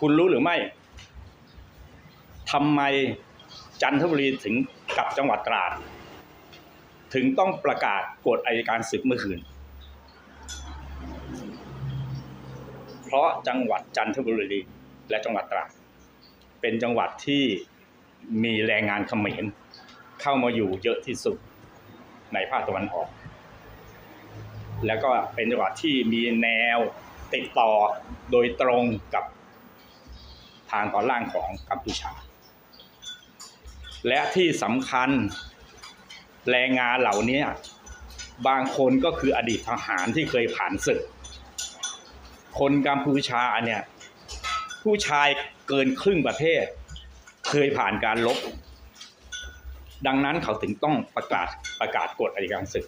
คุณรู้หรือไม่ทำไมจันทบุรีถึงกับจังหวัดตราด ถึงต้องประกาศกฎอายการศึกเมื่อคืน เพราะจังหวัดจันทบุรีและจังหวัดตราด เป็นจังหวัดที่มีแรงงานเขมรเข้ามาอยู่เยอะที่สุดในภาคตะวันออก แล้วก็เป็นจังหวัดที่มีแนวติดต่อโดยตรงกับ ทางตอนล่างของกัมพูชา และที่สำคัญแรงงานเหล่านี้บางคนก็คืออดีตทหารที่เคยผ่านศึก คนกัมพูชาเนี่ยผู้ชายเกินครึ่งประเทศ เคยผ่านการลบ ดังนั้นเขาถึงต้องประกาศประกาศกฎอัยการศึก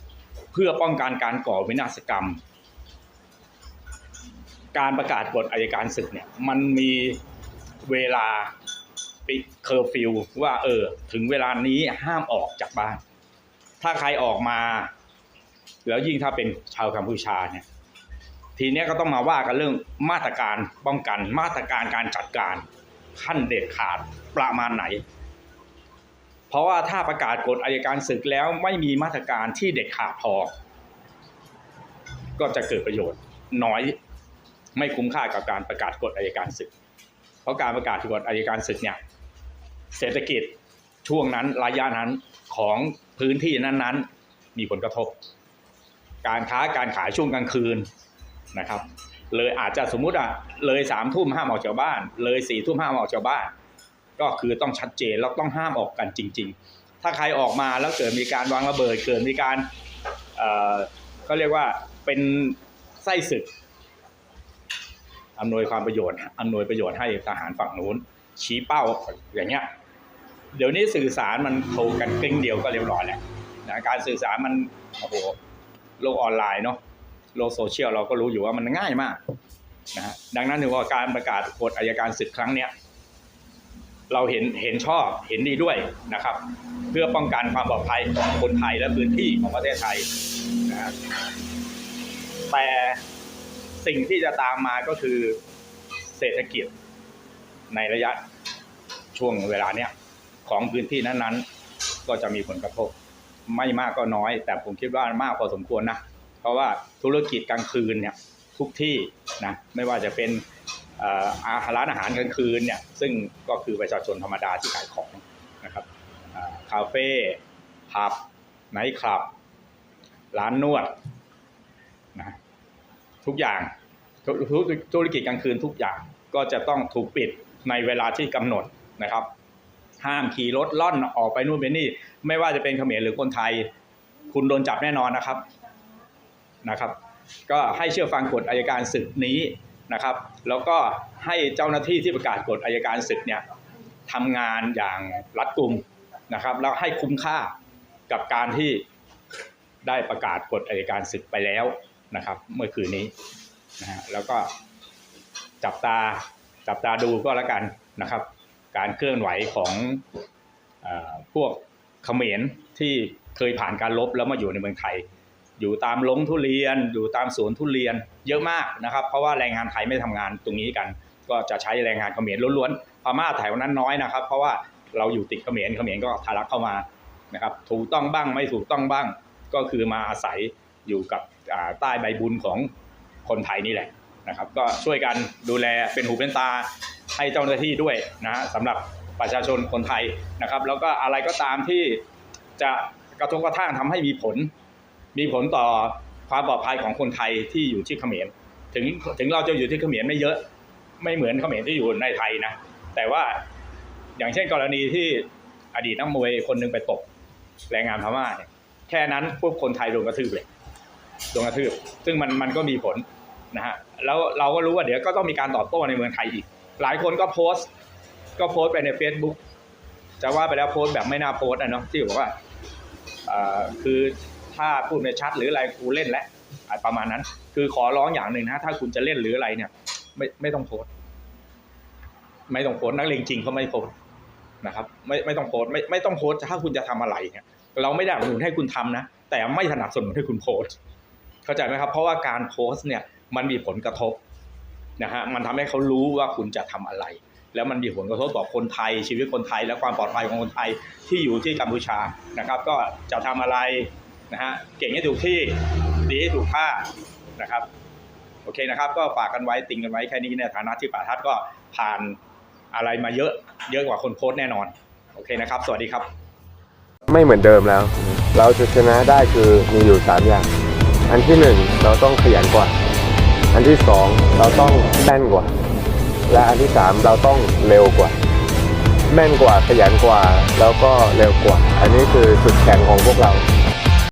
เพื่อป้องกันการก่อวินาศกรรม การประกาศกฎอัยการศึกเนี่ยมันมี เวลาปิดเคอร์ฟิวว่าเออ ถึงเวลานี้ห้ามออกจากบ้าน ถ้าใครออกมา แล้วยิ่งถ้าเป็นชาวกัมพูชาเนี่ยทีเนี้ยก็ต้องมาว่ากันเรื่องมาตรการป้องกัน มาตรการการจัดการขั้นเด็ดขาดประมาณไหน เพราะว่าถ้าประกาศกฎอายการศึกแล้วไม่มีมาตรการที่เด็ดขาดพอ ก็จะเกิดประโยชน์น้อยไม่คุ้มค่ากับการประกาศกฎอายการศึก เพราะการประกาศกฎอายการศึกเนี่ยเศรษฐกิจช่วงนั้นระยะนั้นของพื้นที่นั้นๆ มีผลกระทบ การค้าการขายช่วงกลางคืนนะครับ เลยอาจจะสมมุติอะเลยสามทุ่มห้ามออกจากบ้าน เลยสี่ทุ่มห้ามออกจากบ้าน ก็คือต้องชัดเจนแล้วต้องห้ามออกกันจริง ๆ ถ้าใครออกมาแล้วเกิดมีการวางระเบิดเกิดมีการเอ่อเขาเรียกว่าเป็นไส้ศึก อำนวยความประโยชน์อำนวยประโยชน์ให้ทหารฝั่งนู้น ชี้เป้าอย่างเงี้ยเดี๋ยวนี้สื่อสารมันโทรกันกลิ้งเดียวก็เรียบร้อยแล้วนะการสื่อสารมันโอ้โหโลกออนไลน์เนาะโลกโซเชียลเราก็รู้อยู่ว่ามันง่ายมากนะฮะดังนั้นถือว่าการประกาศกฎอายการศึกครั้งเนี้ยเราเห็นเห็นชอบเห็นดีด้วยนะครับ เพื่อป้องกันความปลอดภัยของคนไทยและพื้นที่ของประเทศไทยนะฮะแต่ สิ่งที่จะตามมาก็คือเศรษฐกิจในระยะช่วงเวลาเนี้ยของพื้นที่นั้นๆ ก็จะมีผลกระทบ ไม่มากก็น้อย แต่ผมคิดว่ามากพอสมควรนะ เพราะว่าธุรกิจกลางคืนเนี่ยทุกที่นะไม่ว่าจะเป็นอาหารร้านอาหารกลางคืนเนี่ยซึ่งก็คือประชาชนธรรมดาที่ขายของนะครับคาเฟ่ผับไนท์คลับ ร้านนวดนะ ทุกอย่างธุธรกิจกลางคืนทุกอย่างก็จะต้องถูกปิดในเวลาที่กำหนดนะครับ ห้ามขี่รถล่อนออกไปนู่นไปนี่ ไม่ว่าจะเป็นเขมรหรือคนไทย คุณโดนจับแน่นอนนะครับนะครับ ก็ให้เชื่อฟังกฎอายการศึกนี้นะครับ แล้วก็ให้เจ้าหน้าที่ที่ประกาศกฎอายการศึกเนี่ยทำงานอย่างรัดกุมนะครับ แล้วให้คุ้มค่ากับการที่ได้ประกาศกฎอายการศึกไปแล้ว นะครับ เมื่อคืนนี้นะฮะแล้วก็จับตาจับตาดูก็แล้วกันนะครับ การเคลื่อนไหวของอพวกเขมรที่เคยผ่านการลบแล้วมาอยู่ในเมืองไทย อยู่ตามลงทุเรียน อยู่ตามสวนทุเรียนเยอะมากนะครับ เพราะว่าแรงงานไทยไม่ทำงานตรงนี้กัน ก็จะใช้แรงงานเขมรล้วนๆพม่าแถวนั้นน้อยนะครับ เพราะว่าเราอยู่ติดเขมรเขมรก็ทะลักเข้ามานะครับ ถูกต้องบ้างไม่ถูกต้องบ้างก็คือมาอาศัย อยู่กับใต้ใบบุญของคนไทยนี่แหละนะครับ ก็ช่วยกันดูแลเป็นหูเป็นตาให้เจ้าหน้าที่ด้วยนะฮะสำหรับประชาชนคนไทยนะครับ แล้วก็อะไรก็ตามที่จะกระทบกระทั่งทำให้มีผล มีผลต่อความปลอดภัยของคนไทยที่อยู่ที่เขมรถึงถึงเราจะอยู่ที่เขมรไม่เยอะไม่เหมือนเขมรที่อยู่ในไทยนะ แต่ว่าอย่างเช่นกรณีที่อดีตนักมวยคนหนึงไปตบแรงงานพม่าเนี่ยแค่นั้นพวกคนไทยโดนกระทืบเลย โดนกระทืบซึ่งมันมันก็มีผลนะฮะแล้วเราก็รู้ว่าเดี๋ยวก็ต้องมีการตอบโต้ในเมืองไทยอีก หลายคนก็โพสต์ ก็โพสต์ไปใน Facebook จะว่าไปแล้วโพสต์แบบไม่น่าโพสต์นะเนาะที่บอกว่าอ่อคือถ้าพูดไม่ชัดหรืออะไรกูเล่นแล้วอะประมาณนั้น คือขอร้องอย่างหนึ่งนะถ้าคุณจะเล่นหรืออะไรเนี่ย ไม่ไม่ต้องโพสต์ไม่ต้องโพสต์นักเลงจริงเขาไม่โพสต์นะครับ ไม่ไม่ต้องโพสต์ไม่ไม่ต้องโพสต์ถ้าคุณจะทำอะไรเนี่ยเราไม่ได้สนับสนุนให้คุณทำนะแต่ไม่สนับสนุนให้คุณโพสต์ เข้าใจไหมครับ เพราะว่าการโพสต์เนี่ยมันมีผลกระทบนะฮะมันทำให้เขารู้ว่าคุณจะทำอะไร แล้วมันมีผลกระทบต่อคนไทย ชีวิตคนไทย และความปลอดภัยของคนไทยที่อยู่ที่กัมพูชานะครับ ก็จะทำอะไรนะฮะเก่งให้ถูกที่ดีให้ถูกท่านะครับโอเคนะครับ ก็ฝากกันไว้ติงกันไว้แค่นี้ในฐานะที่ป่าทัศน์ก็ผ่านอะไรมาเยอะเยอะกว่าคนโพสต์แน่นอน โอเคนะครับ สวัสดีครับ ไม่เหมือนเดิมแล้ว เราจะชนะได้คือมีอยู่ 3 อย่าง อันที่1เราต้องขยันกว่า อันที่2เราต้องแม่นกว่า และอันที่3เราต้องเร็วกว่า แม่นกว่าขยันกว่าแล้วก็เร็วกว่า อันนี้คือจุดแข็งของพวกเรา